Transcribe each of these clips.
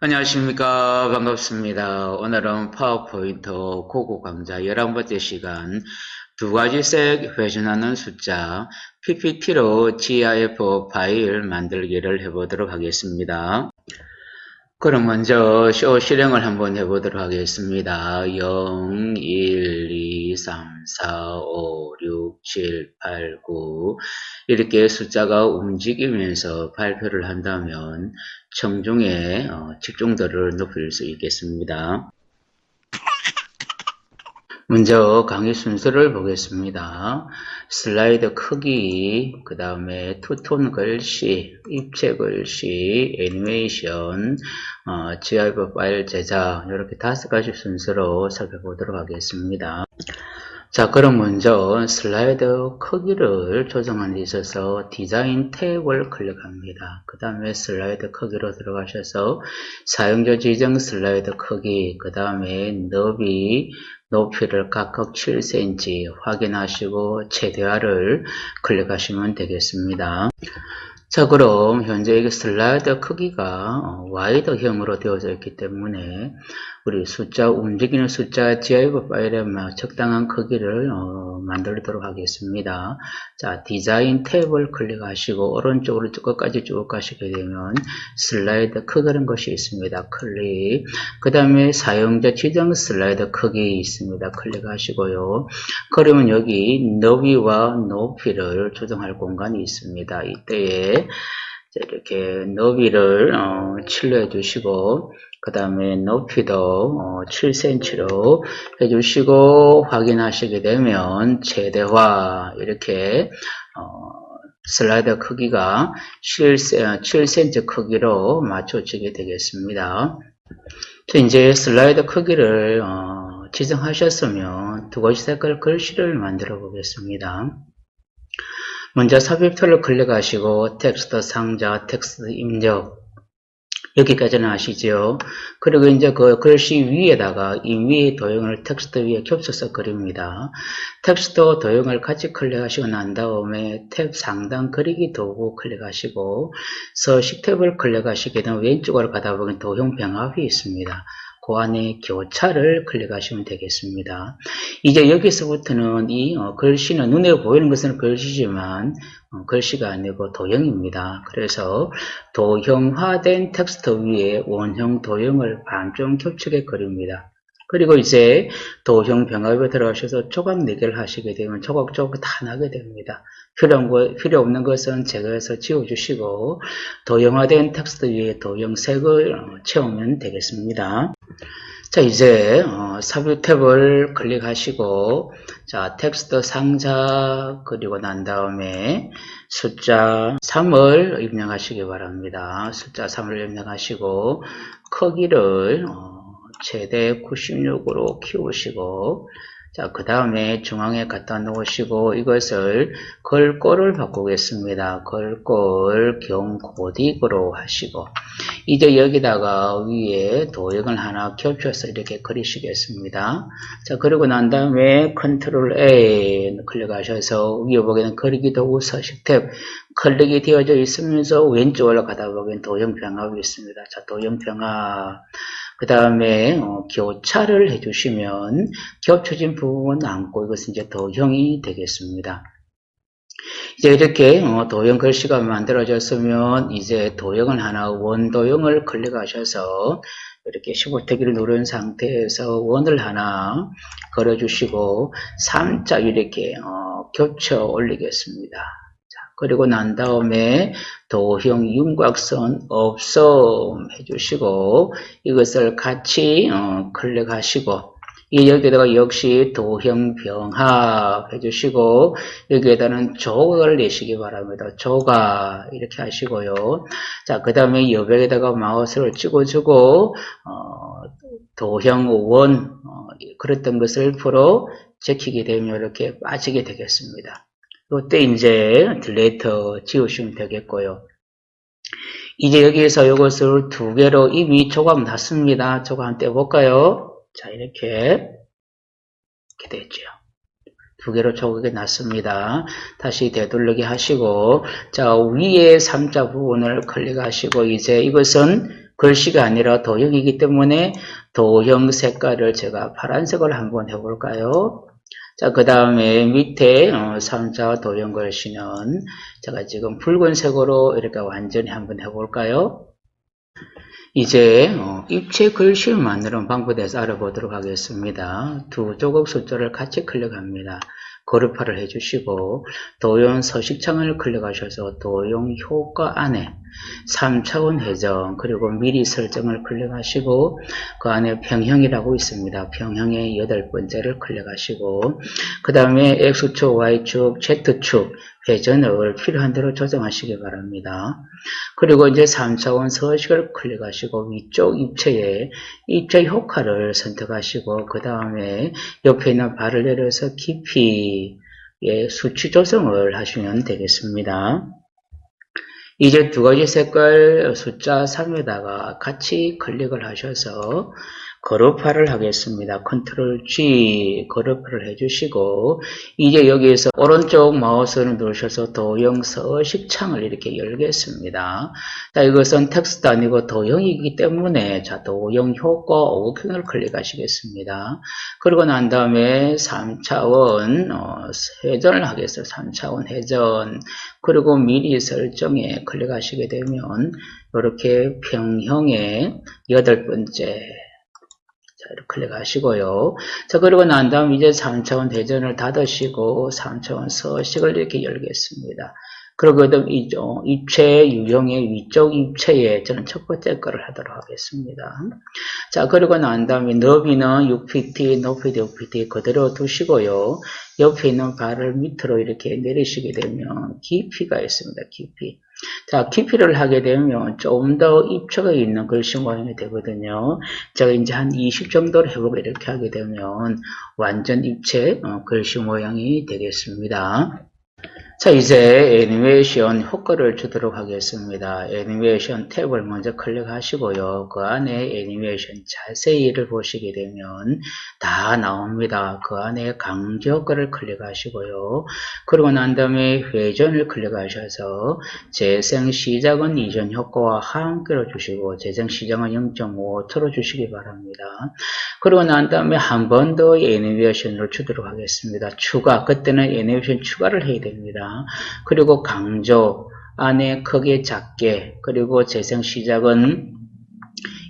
안녕하십니까. 반갑습니다. 오늘은 파워포인트 고고 강좌 11번째 시간 두 가지 색 회전하는 숫자 PPT로 GIF 파일 만들기를 해보도록 하겠습니다. 그럼 먼저 쇼 실행을 한번 해보도록 하겠습니다. 0, 1, 2, 3, 4, 5, 6, 7, 8, 9 이렇게 숫자가 움직이면서 발표를 한다면 청중의 어, 집중도를 높일 수 있겠습니다. 먼저 강의 순서를 보겠습니다. 슬라이드 크기, 그 다음에 투톤 글씨, 입체 글씨, 애니메이션, 어, GIF 파일 제작 이렇게 다섯 가지 순서로 살펴보도록 하겠습니다. 자 그럼 먼저 슬라이드 크기를 조정하는 데 있어서 디자인 탭을 클릭합니다. 그 다음에 슬라이드 크기로 들어가셔서 사용자 지정 슬라이드 크기 그 다음에 너비 높이를 각각 7cm 확인하시고 최대화를 클릭하시면 되겠습니다. 자 그럼 현재 이 슬라이드 크기가 어, 와이드형으로 되어져 있기 때문에 우리 숫자 움직이는 숫자 GIF 파일에 적당한 크기를 어, 만들도록 하겠습니다. 자 디자인 탭을 클릭하시고 오른쪽으로 끝까지 쭉 가시게 되면 슬라이드 크기라는 것이 있습니다. 클릭 그 다음에 사용자 지정 슬라이드 크기 있습니다. 클릭하시고요. 그러면 여기 너비와 높이를 조정할 공간이 있습니다. 이때에 이렇게 너비를 어, 7로 해주시고 그 다음에 높이도 어, 7cm로 해주시고 확인하시게 되면 최대화 이렇게 어, 슬라이드 크기가 7cm 크기로 맞춰지게 되겠습니다. 이제 슬라이드 크기를 어, 지정하셨으면 두 가지 색깔 글씨를 만들어 보겠습니다. 먼저 삽입툴을 클릭하시고 텍스트 상자, 텍스트 입력 여기까지는 아시죠? 그리고 이제 그 글씨 위에다가 이 위에 도형을 텍스트 위에 겹쳐서 그립니다. 텍스트 도형을 같이 클릭하시고 난 다음에 탭 상단 그리기 도구 클릭하시고 서식 탭을 클릭하시게 되면 왼쪽으로 가다 보면 도형 병합이 있습니다. 그 안에 교차를 클릭하시면 되겠습니다. 이제 여기서부터는 이 어, 글씨는 눈에 보이는 것은 글씨지만 어, 글씨가 아니고 도형입니다. 그래서 도형화된 텍스트 위에 원형 도형을 반좀 겹치게 그립니다. 그리고 이제 도형 병합에 들어가셔서 조각 4개를 하시게 되면 조각조각 다 나게 됩니다. 필요한 거, 필요 없는 것은 제거해서 지워주시고 도형화된 텍스트 위에 도형색을 어, 채우면 되겠습니다. 자 이제 어, 삽입 탭을 클릭하시고 자 텍스트 상자 그리고 난 다음에 숫자 3을 입력하시기 바랍니다. 숫자 3을 입력하시고 크기를 어, 최대 96으로 키우시고 자, 그 다음에 중앙에 갖다 놓으시고 이것을 걸꼴을 바꾸겠습니다. 걸꼴 경고딕으로 하시고 이제 여기다가 위에 도형을 하나 겹쳐서 이렇게 그리시겠습니다. 자, 그리고 난 다음에 컨트롤 A 클릭하셔서 위에 보기에는 그리기 도구 서식 탭 클릭이 되어져 있으면서 왼쪽으로 가다 보기엔 도형 병합이 있습니다. 자, 도형 병합 그 다음에 어, 교차를 해주시면 겹쳐진 부분은 안고 이것은 이제 도형이 되겠습니다. 이제 이렇게 어, 도형 글씨가 만들어졌으면 이제 도형을 하나 원도형을 클릭하셔서 이렇게 15태기를 누른 상태에서 원을 하나 걸어주시고 3자 이렇게 어, 겹쳐 올리겠습니다. 그리고 난 다음에 도형 윤곽선 없음 해주시고 이것을 같이 어, 클릭하시고 이 여기다가 역시 도형 병합 해주시고 여기에다는 조각을 내시기 바랍니다. 조각 이렇게 하시고요. 자, 그 다음에 여백에다가 마우스를 찍어주고 어, 도형 원 어, 그랬던 것을 풀어 제키게 되면 이렇게 빠지게 되겠습니다. 이때 이제 딜레이터 지우시면 되겠고요. 이제 여기에서 이것을 두 개로 이미 조각 났습니다. 조각 한번 떼볼까요? 자, 이렇게, 이렇게 됐죠. 두 개로 조각이 났습니다. 다시 되돌리기 하시고, 자, 위에 3자 부분을 클릭하시고, 이제 이것은 글씨가 아니라 도형이기 때문에 도형 색깔을 제가 파란색을 한번 해볼까요? 자, 그 다음에 밑에 어, 3자 도형 글씨는 제가 지금 붉은색으로 이렇게 완전히 한번 해볼까요? 이제 어, 입체 글씨를 만드는 방법에 대해서 알아보도록 하겠습니다. 두 조각 숫자를 같이 클릭합니다. 그룹화를 해주시고 도형 서식창을 클릭하셔서 도형 효과 안에 3차원 회전 그리고 미리 설정을 클릭하시고 그 안에 평형이라고 있습니다. 평형의 여덟 번째를 클릭하시고 그 다음에 X축, Y축, Z축 회전을 필요한 대로 조정하시기 바랍니다. 그리고 이제 3차원 서식을 클릭하시고 위쪽 입체에 입체 효과를 선택하시고 그 다음에 옆에 있는 발을 내려서 깊이의 수치 조정을 하시면 되겠습니다. 이제 두 가지 색깔 숫자 3에다가 같이 클릭을 하셔서 그룹화를 하겠습니다. 컨트롤 G 그룹화를 해주시고 이제 여기에서 오른쪽 마우스를 누르셔서 도형 서 식 창을 이렇게 열겠습니다. 자 이것은 텍스트 아니고 도형이기 때문에 자 도형 효과 오픈을 클릭하시겠습니다. 그리고 난 다음에 3차원 어, 회전을 하겠어요. 3차원 회전 그리고 미리 설정에 클릭하시게 되면 이렇게 평형의 여덟 번째 클릭하시고요. 자, 그리고 난 다음 이제 3차원 대전을 닫으시고 3차원 서식을 이렇게 열겠습니다. 그리고 그다음 이쪽 입체 유형의 위쪽 입체에 저는 첫 번째 거를 하도록 하겠습니다. 자, 그리고 난 다음에 너비는 6pt, 높이도 6pt 그대로 두시고요. 옆에 있는 발을 밑으로 이렇게 내리시게 되면 깊이가 있습니다. 깊이. 자, 깊이를 하게 되면 좀더 입체가 있는 글씨 모양이 되거든요. 제가 이제 한 20 정도로 해보고 이렇게 하게 되면 완전 입체 어, 글씨 모양이 되겠습니다. 자, 이제 애니메이션 효과를 주도록 하겠습니다. 애니메이션 탭을 먼저 클릭하시고요. 그 안에 애니메이션 자세히를 보시게 되면 다 나옵니다. 그 안에 강조 효과를 클릭하시고요. 그러고 난 다음에 회전을 클릭하셔서 재생 시작은 이전 효과와 함께로 주시고 재생 시작은 0.5초로 주시기 바랍니다. 그러고 난 다음에 한 번 더 애니메이션을 주도록 하겠습니다. 추가, 그때는 애니메이션 추가를 해야 됩니다. 그리고 강조, 안에 크게 작게, 그리고 재생 시작은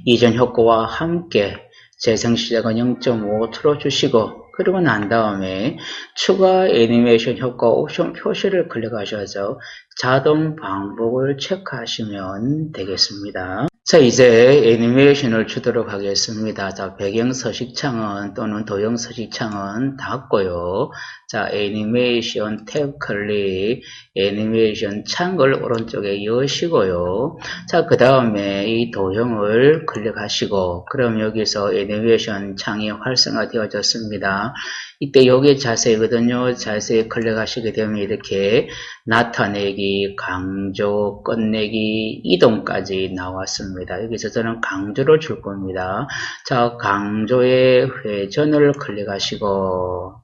이전 효과와 함께 재생 시작은 0.5초로 주시고 그리고 난 다음에 추가 애니메이션 효과 옵션 표시를 클릭하셔서 자동 반복을 체크하시면 되겠습니다. 자, 이제 애니메이션을 주도록 하겠습니다. 자, 배경 서식창은 또는 도형 서식창은 닫고요. 자, 애니메이션 탭 클릭, 애니메이션 창을 오른쪽에 여시고요. 자, 그 다음에 이 도형을 클릭하시고, 그럼 여기서 애니메이션 창이 활성화되어졌습니다. 이때 여기 자세거든요. 자세히 클릭하시게 되면 이렇게 나타내기, 강조, 끝내기, 이동까지 나왔습니다. 여기서 저는 강조를 줄 겁니다. 자, 강조의 회전을 클릭하시고,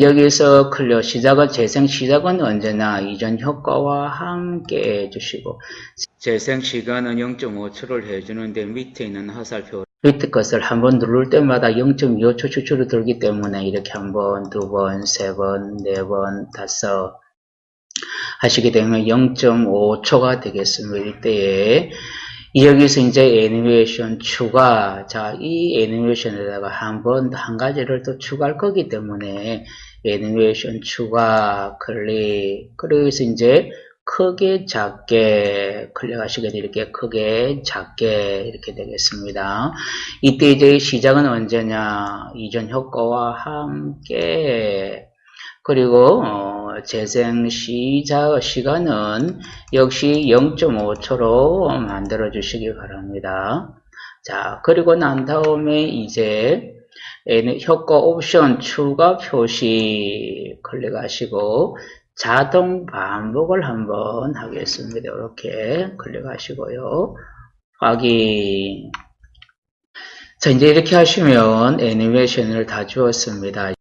여기서 클릭 시작은 재생 시작은 언제나 이전 효과와 함께 해주시고 재생 시간은 0.5초를 해주는데 밑에 있는 화살표 밑에 것을 한 번 누를 때마다 0.25초 추출이 들기 때문에 이렇게 한 번, 두 번, 세 번, 네 번, 다섯 하시게 되면 0.5초가 되겠습니다. 이때에 여기서 이제 애니메이션 추가, 자, 이 애니메이션에다가 한 번, 한 가지를 또 추가할 거기 때문에 애니메이션 추가, 클릭, 그리고 여기서 이제 크게, 작게 클릭하시게 이렇게 크게, 작게 이렇게 되겠습니다. 이때 이제 시작은 언제냐, 이전 효과와 함께 그리고 어, 재생 시작 시간은 역시 0.5초로 만들어 주시기 바랍니다. 자, 그리고 난 다음에 이제 효과 옵션 추가 표시 클릭하시고 자동 반복을 한번 하겠습니다. 이렇게 클릭하시고요. 확인. 자, 이제 이렇게 하시면 애니메이션을 다 주었습니다.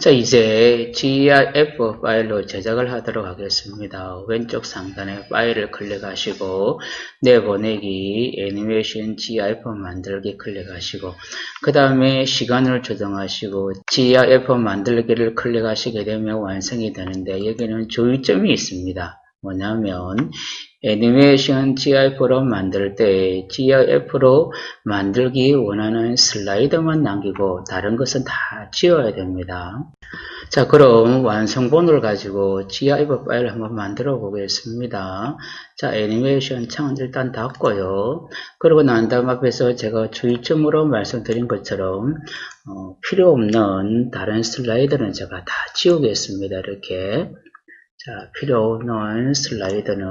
자, 이제 GIF 파일로 제작을 하도록 하겠습니다. 왼쪽 상단에 파일을 클릭하시고, 내보내기, 애니메이션 GIF 만들기 클릭하시고, 그 다음에 시간을 조정하시고, GIF 만들기를 클릭하시게 되면 완성이 되는데, 여기는 조이점이 있습니다. 뭐냐면, 애니메이션 GIF로 만들 때 GIF로 만들기 원하는 슬라이드만 남기고 다른 것은 다 지워야 됩니다. 자, 그럼 완성본을 가지고 GIF 파일을 한번 만들어 보겠습니다. 자, 애니메이션 창은 일단 닫고요. 그러고 난 다음 앞에서 제가 주의점으로 말씀드린 것처럼 어, 필요 없는 다른 슬라이드는 제가 다 지우겠습니다. 이렇게. 자, 필요 없는 슬라이드는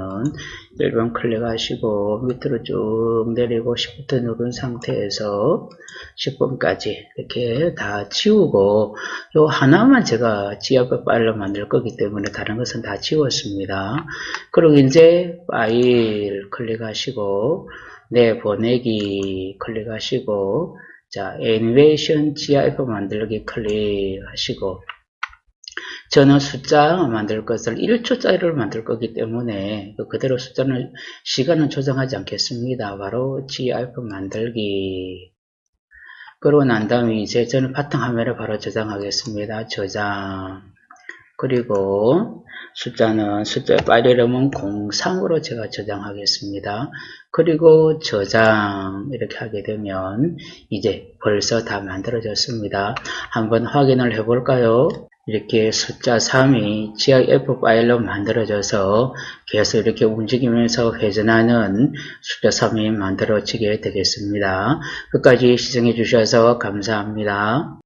1번 클릭하시고 밑으로 쭉 내리고 Shift 누른 상태에서 10번까지 이렇게 다 지우고 요 하나만 제가 GIF 파일로 만들 거기 때문에 다른 것은 다 지웠습니다. 그리고 이제 파일 클릭하시고 내 보내기 클릭하시고 자, 애니메이션 GIF 만들기 클릭하시고 저는 숫자 만들 것을 1초짜리를 만들 거기 때문에 그 그대로 숫자는 시간은 조정하지 않겠습니다. 바로 GIF 만들기 그러고 난 다음에 이제 저는 바탕 화면을 바로 저장하겠습니다. 저장 그리고 숫자는 숫자 파일 이름은 03으로 제가 저장하겠습니다. 그리고 저장 이렇게 하게 되면 이제 벌써 다 만들어졌습니다. 한번 확인을 해 볼까요? 이렇게 숫자 3이 GIF 파일로 만들어져서 계속 이렇게 움직이면서 회전하는 숫자 3이 만들어지게 되겠습니다. 끝까지 시청해 주셔서 감사합니다.